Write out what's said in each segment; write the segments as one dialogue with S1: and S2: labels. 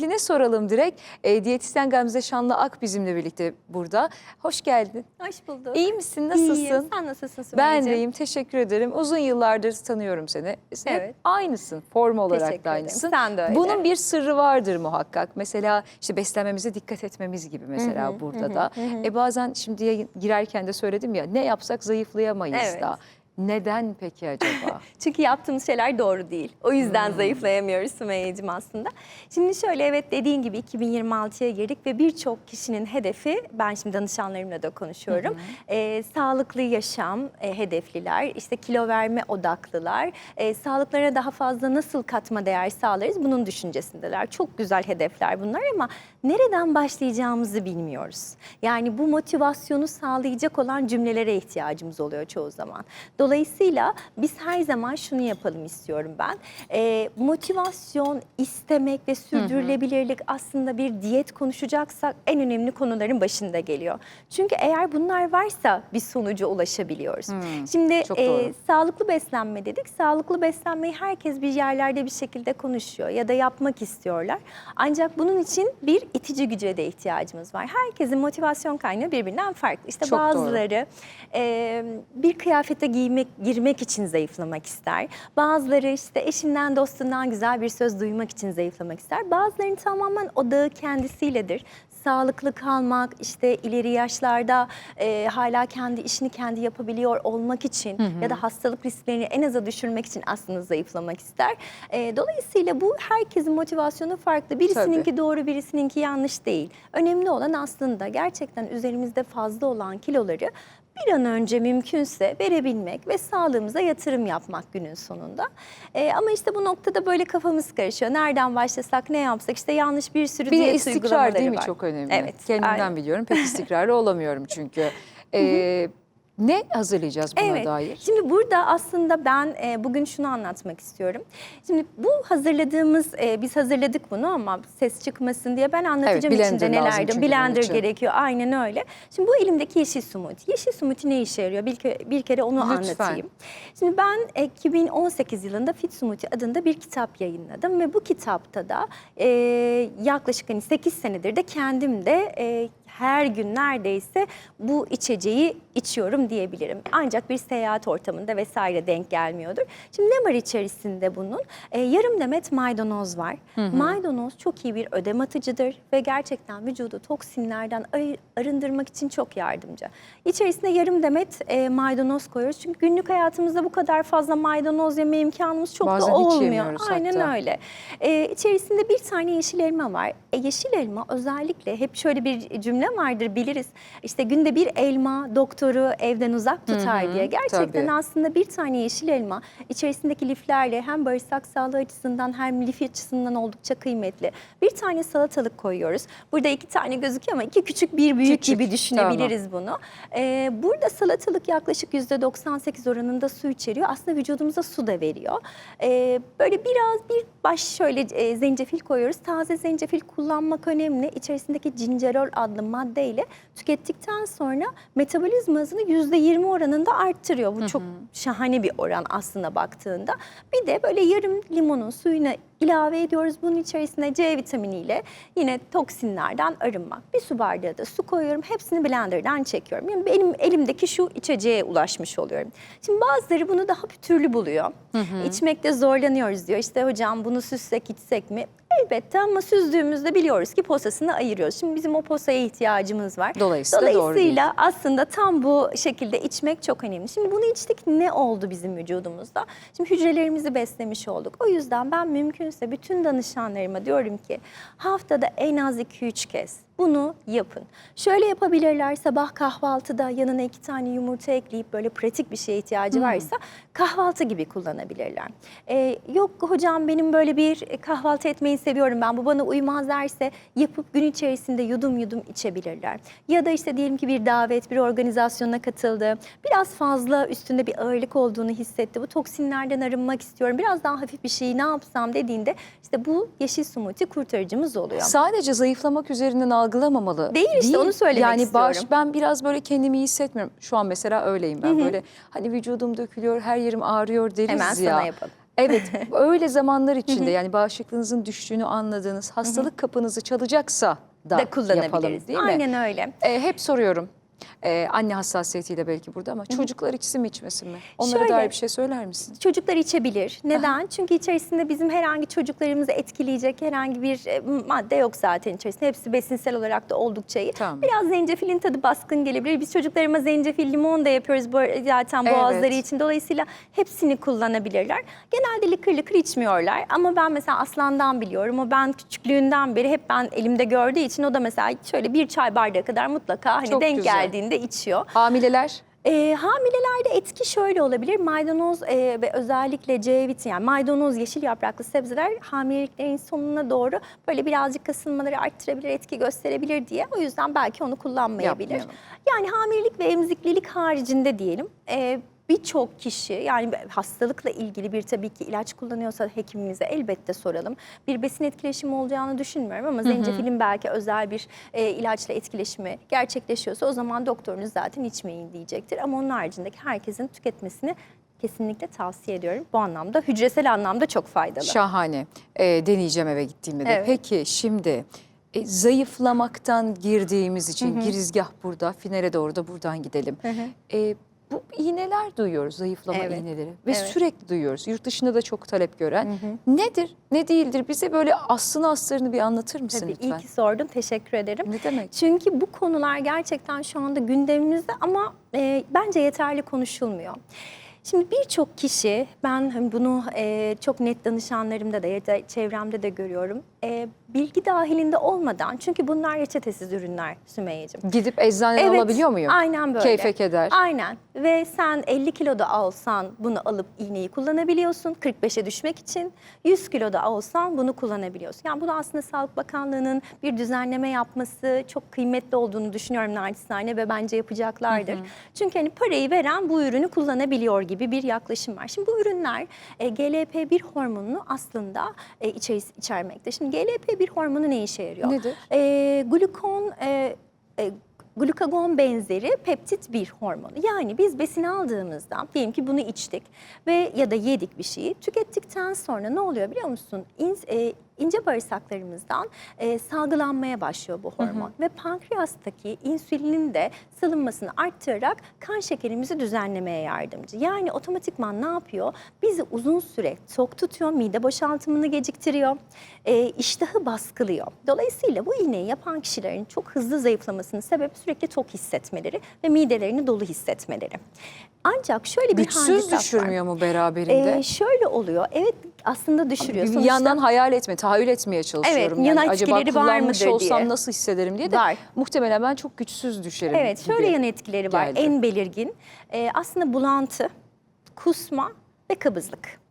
S1: Ne soralım direkt. E, diyetisyen Gamze Şanlı Ak bizimle birlikte burada. Hoş geldin.
S2: Hoş bulduk.
S1: İyi misin? Nasılsın?
S2: İyiyim. Sen nasılsın
S1: Ben
S2: Sümeyye'ciğim?
S1: de iyiyim. Teşekkür ederim. Uzun yıllardır tanıyorum seni. Sen
S2: Evet.
S1: aynısın. Form olarak
S2: Teşekkür
S1: da
S2: ederim.
S1: aynısın.
S2: Sen de öyle.
S1: Bunun bir sırrı vardır muhakkak. Mesela işte beslenmemize dikkat etmemiz gibi mesela
S2: Hı hı,
S1: burada
S2: hı
S1: da.
S2: hı, hı.
S1: E bazen şimdiye girerken de söyledim ya ne yapsak zayıflayamayız
S2: Evet.
S1: da. Neden peki acaba?
S2: Çünkü yaptığımız şeyler doğru değil. O yüzden
S1: Hmm.
S2: zayıflayamıyoruz Sümeyye'cim aslında. Şimdi şöyle evet dediğin gibi 2026'ya girdik ve birçok kişinin hedefi, ben şimdi danışanlarımla da konuşuyorum. e, sağlıklı yaşam e, hedefliler, işte kilo verme odaklılar, e, sağlıklarına daha fazla nasıl katma değer sağlarız bunun düşüncesindeler. Çok güzel hedefler bunlar ama nereden başlayacağımızı bilmiyoruz. Yani bu motivasyonu sağlayacak olan cümlelere ihtiyacımız oluyor çoğu zaman. Dolayısıyla biz her zaman şunu yapalım istiyorum ben. Ee, motivasyon, istemek ve sürdürülebilirlik aslında bir diyet konuşacaksak en önemli konuların başında geliyor. Çünkü eğer bunlar varsa bir sonuca ulaşabiliyoruz. Şimdi
S1: çok
S2: e, sağlıklı beslenme dedik. Sağlıklı beslenmeyi herkes bir yerlerde bir şekilde konuşuyor ya da yapmak istiyorlar. Ancak bunun için bir itici güce de ihtiyacımız var. Herkesin motivasyon kaynağı birbirinden farklı. İşte
S1: Çok
S2: bazıları e, bir kıyafete giymek, girmek için zayıflamak ister. Bazıları işte eşinden dostundan güzel bir söz duymak için zayıflamak ister. Bazılarının tamamen odağı kendisiyledir. Sağlıklı kalmak, işte ileri yaşlarda e, hala kendi işini kendi yapabiliyor olmak için ya da hastalık risklerini en aza düşürmek için aslında zayıflamak ister. E, dolayısıyla bu herkesin motivasyonu farklı. Birisininki doğru, birisininki yanlış değil. Önemli olan aslında gerçekten üzerimizde fazla olan kiloları bir an önce mümkünse verebilmek ve sağlığımıza yatırım yapmak günün sonunda. Ee, ama işte bu noktada böyle kafamız karışıyor. Nereden başlasak, ne yapsak? İşte yanlış bir sürü
S1: Bir
S2: diyet
S1: istikrar değil mi
S2: var.
S1: çok önemli.
S2: Evet.
S1: Kendimden
S2: aynen.
S1: biliyorum. Pek istikrarlı olamıyorum çünkü. Ee, ne hazırlayacağız buna
S2: Evet.
S1: dair?
S2: Şimdi burada aslında ben e, bugün şunu anlatmak istiyorum. Şimdi bu hazırladığımız, e, biz hazırladık bunu ama ses çıkmasın diye ben anlatacağım
S1: blender
S2: içinde nelerdi. Blender gerekiyor, aynen öyle. Şimdi bu elimdeki yeşil smoothie. Yeşil smoothie ne işe yarıyor? Bir, bir kere onu
S1: Lütfen.
S2: anlatayım. Şimdi ben e, 2018 yılında Fit Smoothie adında bir kitap yayınladım ve bu kitapta da e, yaklaşık hani 8 senedir de kendim de e, her gün neredeyse bu içeceği içiyorum diyebilirim. Ancak bir seyahat ortamında vesaire denk gelmiyordur. Şimdi ne var içerisinde bunun? E, yarım demet maydanoz var. Maydanoz çok iyi bir ödem atıcıdır ve gerçekten vücudu toksinlerden arındırmak için çok yardımcı. İçerisine yarım demet e, maydanoz koyuyoruz. Çünkü günlük hayatımızda bu kadar fazla maydanoz yeme imkanımız çok
S1: Bazen
S2: da olmuyor. Aynen
S1: hatta.
S2: öyle. E, içerisinde bir tane yeşil elma var. E, yeşil elma özellikle hep şöyle bir cümle vardır biliriz. İşte günde bir elma doktoru evden uzak tutar
S1: Hı hı,
S2: diye. Gerçekten
S1: tabii.
S2: aslında bir tane yeşil elma içerisindeki liflerle hem bağırsak sağlığı açısından hem lif açısından oldukça kıymetli. Bir tane salatalık koyuyoruz. Burada iki tane gözüküyor ama iki küçük bir büyük
S1: Küçük,
S2: gibi düşünebiliriz bunu. Ee, burada salatalık yaklaşık %98 oranında su içeriyor. Aslında vücudumuza su da veriyor. Ee, böyle biraz bir baş şöyle e, zencefil koyuyoruz. Taze zencefil kullanmak önemli. İçerisindeki cincerol adlı maddeyle tükettikten sonra metabolizma hızını %20 oranında arttırıyor. Bu çok şahane bir oran aslında baktığında. Bir de böyle yarım limonun suyuna ilave ediyoruz. Bunun içerisine C vitaminiyle yine toksinlerden arınmak. Bir su bardağı da su koyuyorum. Hepsini blenderdan çekiyorum. Yani benim elimdeki şu içeceğe ulaşmış oluyorum. Şimdi bazıları bunu daha pütürlü buluyor. İçmekte zorlanıyoruz diyor. İşte hocam bunu süssek içsek mi? Elbette ama süzdüğümüzde biliyoruz ki posasını ayırıyoruz. Şimdi bizim o posaya ihtiyacımız var.
S1: Dolayısıyla doğru
S2: Dolayısıyla aslında tam bu şekilde içmek çok önemli. Şimdi bunu içtik ne oldu bizim vücudumuzda? Şimdi hücrelerimizi beslemiş olduk. O yüzden ben mümkünse bütün danışanlarıma diyorum ki haftada en az 2-3 kez bunu yapın. Şöyle yapabilirler sabah kahvaltıda yanına iki tane yumurta ekleyip böyle pratik bir şeye ihtiyacı varsa kahvaltı gibi kullanabilirler. Ee, yok hocam benim böyle bir kahvaltı etmeyi seviyorum ben bu bana uymaz derse yapıp gün içerisinde yudum yudum içebilirler. Ya da işte diyelim ki bir davet bir organizasyona katıldı. Biraz fazla üstünde bir ağırlık olduğunu hissetti. Bu toksinlerden arınmak istiyorum. Biraz daha hafif bir şeyi ne yapsam dediğinde işte bu yeşil smoothie kurtarıcımız oluyor.
S1: Sadece zayıflamak üzerinden algılamamalı.
S2: Değil işte, onu söylemek
S1: yani
S2: istiyorum.
S1: ben biraz böyle kendimi iyi hissetmiyorum. Şu an mesela öyleyim ben böyle. Hani vücudum dökülüyor, her yerim ağrıyor deriz
S2: Hemen
S1: ya.
S2: sana yapalım.
S1: Evet öyle zamanlar içinde yani bağışıklığınızın düştüğünü anladığınız hastalık kapınızı çalacaksa da,
S2: da
S1: yapalım
S2: kullanabiliriz.
S1: değil mi?
S2: Aynen öyle.
S1: E, hep soruyorum. E, anne hassasiyetiyle belki burada ama çocuklar içsin mi içmesin mi? Onlara
S2: Şöyle.
S1: dair bir şey söyler misin?
S2: Çocuklar içebilir. Neden? Çünkü içerisinde bizim herhangi çocuklarımızı etkileyecek herhangi bir e, madde yok zaten içerisinde. Hepsi besinsel olarak da oldukça iyi.
S1: Tamam.
S2: Biraz zencefilin tadı baskın gelebilir. Biz çocuklarıma zencefil limon da yapıyoruz bu zaten boğazları
S1: Evet.
S2: için. Dolayısıyla hepsini kullanabilirler. Genelde lıkır lıkır içmiyorlar. Ama ben mesela Aslan'dan biliyorum. O ben küçüklüğünden beri hep ben elimde gördüğü için o da mesela şöyle bir çay bardağı kadar mutlaka hani
S1: Çok
S2: denk
S1: güzel.
S2: Geldiğinde içiyor.
S1: Hamileler
S2: E, hamilelerde etki şöyle olabilir. Maydanoz e, ve özellikle C vitamini yani maydanoz, yeşil yapraklı sebzeler hamileliklerin sonuna doğru böyle birazcık kasılmaları arttırabilir, etki gösterebilir diye. O yüzden belki onu kullanmayabilir.
S1: Yapmayalım.
S2: Yani hamilelik ve emziklilik haricinde diyelim e, birçok kişi yani hastalıkla ilgili bir tabii ki ilaç kullanıyorsa hekimimize elbette soralım. Bir besin etkileşimi olacağını düşünmüyorum ama zencefilin belki özel bir e, ilaçla etkileşimi gerçekleşiyorsa o zaman doktorunuz zaten içmeyin diyecektir. Ama onun haricindeki herkesin tüketmesini kesinlikle tavsiye ediyorum. Bu anlamda hücresel anlamda çok faydalı.
S1: şahane. E, deneyeceğim eve gittiğimde de.
S2: Evet.
S1: Peki şimdi e, zayıflamaktan girdiğimiz için girizgah burada. Finale doğru da buradan gidelim. E, bu iğneler duyuyoruz, zayıflama
S2: Evet.
S1: iğneleri ve
S2: Evet.
S1: sürekli duyuyoruz. Yurt dışında da çok talep gören. Nedir, ne değildir? Bize böyle aslını astarını bir anlatır mısın
S2: Tabii
S1: lütfen?
S2: iyi ki sordun. Teşekkür ederim.
S1: Ne demek?
S2: Çünkü bu konular gerçekten şu anda gündemimizde ama e, bence yeterli konuşulmuyor. Şimdi birçok kişi, ben hani bunu e, çok net danışanlarımda da ya da çevremde de görüyorum. E, bilgi dahilinde olmadan, çünkü bunlar reçetesiz ürünler Sümeyye'cim.
S1: Gidip eczaneden alabiliyor muyum?
S2: Aynen böyle.
S1: Keyfe keder.
S2: Aynen ve sen 50 kiloda alsan bunu alıp iğneyi kullanabiliyorsun 45'e düşmek için. 100 kiloda alsan bunu kullanabiliyorsun. Yani bunu aslında Sağlık Bakanlığı'nın bir düzenleme yapması çok kıymetli olduğunu düşünüyorum naçizane ve bence yapacaklardır. Çünkü hani parayı veren bu ürünü kullanabiliyor gibi bir yaklaşım var. Şimdi bu ürünler e, GLP-1 hormonunu aslında e, içeris- içermekte. Şimdi GLP-1 hormonu ne işe yarıyor?
S1: Nedir?
S2: E, glukon e, e, glukagon benzeri peptit bir hormonu. Yani biz besin aldığımızda diyelim ki bunu içtik ve ya da yedik bir şeyi tükettikten sonra ne oluyor biliyor musun? İn, e, ince bağırsaklarımızdan e, salgılanmaya başlıyor bu hormon ve pankreastaki insülinin de salınmasını arttırarak kan şekerimizi düzenlemeye yardımcı. Yani otomatikman ne yapıyor? Bizi uzun süre tok tutuyor, mide boşaltımını geciktiriyor, e, iştahı baskılıyor. Dolayısıyla bu iğneyi yapan kişilerin çok hızlı zayıflamasının sebebi sürekli tok hissetmeleri ve midelerini dolu hissetmeleri. Ancak şöyle bir
S1: Güçsüz
S2: handikap var.
S1: düşürmüyor mu beraberinde?
S2: Ee, şöyle oluyor. Evet aslında düşürüyor.
S1: bir yandan hayal etme, tahayyül etmeye çalışıyorum.
S2: yan
S1: yani acaba
S2: etkileri var
S1: kullanmış
S2: mıdır
S1: olsam
S2: diye.
S1: nasıl hissederim diye de
S2: Var.
S1: muhtemelen ben çok güçsüz düşerim
S2: Evet şöyle yan etkileri var.
S1: geldi.
S2: En belirgin Ee, aslında bulantı, kusma ve kabızlık.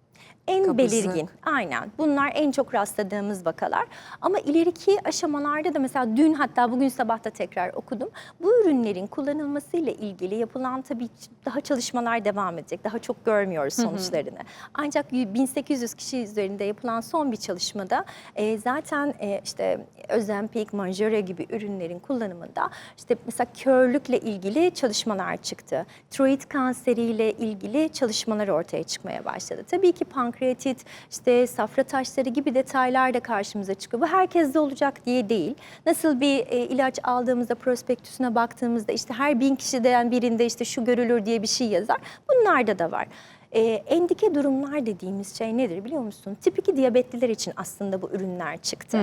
S2: En
S1: Kabızlık.
S2: belirgin. Aynen. Bunlar en çok rastladığımız vakalar. Ama ileriki aşamalarda da mesela dün hatta bugün sabah da tekrar okudum. Bu ürünlerin kullanılmasıyla ilgili yapılan tabii daha çalışmalar devam edecek. Daha çok görmüyoruz sonuçlarını. Ancak 1800 kişi üzerinde yapılan son bir çalışmada e, zaten e, işte Ozempic, Manjaro gibi ürünlerin kullanımında işte mesela körlükle ilgili çalışmalar çıktı. Tiroid kanseriyle ilgili çalışmalar ortaya çıkmaya başladı. Tabii ki pankreatit, işte safra taşları gibi detaylar da karşımıza çıkıyor. Bu herkeste olacak diye değil. Nasıl bir e, ilaç aldığımızda prospektüsüne baktığımızda işte her bin kişiden birinde işte şu görülür diye bir şey yazar. Bunlarda da var. E, endike durumlar dediğimiz şey nedir biliyor musun? Tip 2 diyabetliler için aslında bu ürünler çıktı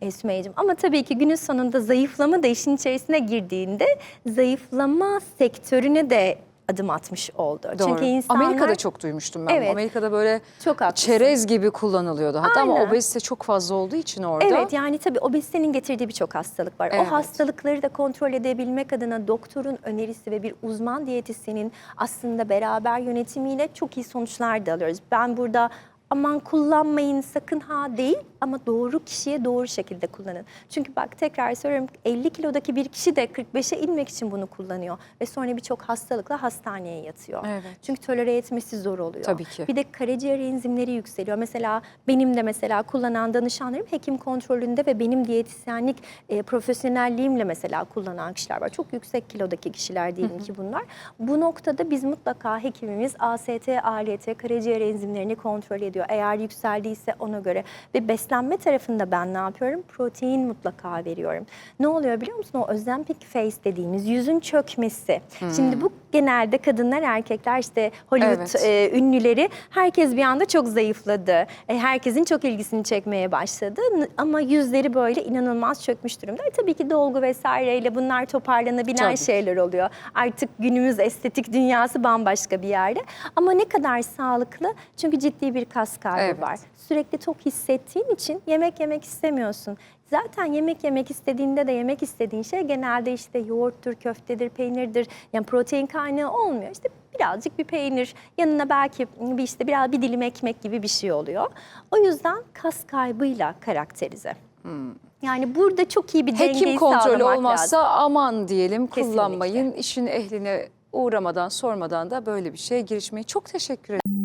S2: e, Sümeyye'cim. Ama tabii ki günün sonunda zayıflama da işin içerisine girdiğinde zayıflama sektörüne de adım atmış oldu.
S1: Doğru.
S2: Çünkü insanlar...
S1: Amerika'da çok duymuştum ben.
S2: Evet.
S1: Amerika'da böyle
S2: Çok haklısın.
S1: çerez gibi kullanılıyordu. Hatta ama
S2: Aynen.
S1: obezite çok fazla olduğu için orada.
S2: Evet yani tabii obezitenin getirdiği birçok hastalık var.
S1: Evet.
S2: O hastalıkları da kontrol edebilmek adına doktorun önerisi ve bir uzman diyetisyenin aslında beraber yönetimiyle çok iyi sonuçlar da alıyoruz. Ben burada aman kullanmayın sakın ha değil ama doğru kişiye doğru şekilde kullanın. Çünkü bak tekrar söylüyorum 50 kilodaki bir kişi de 45'e inmek için bunu kullanıyor ve sonra birçok hastalıkla hastaneye yatıyor.
S1: Evet.
S2: Çünkü tolere etmesi zor oluyor.
S1: Tabii ki.
S2: Bir de karaciğer enzimleri yükseliyor. Mesela benim de mesela kullanan danışanlarım hekim kontrolünde ve benim diyetisyenlik e, profesyonelliğimle mesela kullanan kişiler var. Çok yüksek kilodaki kişiler diyelim ki bunlar. Bu noktada biz mutlaka hekimimiz AST, ALT, karaciğer enzimlerini kontrol ediyor. Ediyor. Eğer yükseldiyse ona göre. Ve beslenme tarafında ben ne yapıyorum? Protein mutlaka veriyorum. Ne oluyor biliyor musun? O Ozempic face dediğimiz yüzün çökmesi. Şimdi bu genelde kadınlar erkekler işte Hollywood
S1: Evet.
S2: e, ünlüleri herkes bir anda çok zayıfladı. E, herkesin çok ilgisini çekmeye başladı. Ama yüzleri böyle inanılmaz çökmüş durumda. E, tabii ki dolgu vesaireyle bunlar toparlanabilen
S1: Tabii.
S2: şeyler oluyor. Artık günümüz estetik dünyası bambaşka bir yerde. Ama ne kadar sağlıklı? Çünkü ciddi bir kas kaybı
S1: Evet.
S2: var. Sürekli tok hissettiğin için yemek yemek istemiyorsun. Zaten yemek yemek istediğinde de yemek istediğin şey genelde işte yoğurttur, köftedir, peynirdir. Yani protein kaynağı olmuyor. İşte birazcık bir peynir, yanına belki bir işte biraz bir dilim ekmek gibi bir şey oluyor. O yüzden kas kaybıyla karakterize. Yani burada çok iyi bir dengeyi
S1: Hmm. Hekim kontrolü
S2: sağlamak
S1: olmazsa
S2: lazım.
S1: aman diyelim
S2: Kesinlikle.
S1: kullanmayın. İşin ehline uğramadan sormadan da böyle bir şeye girişmeyi çok teşekkür ederim.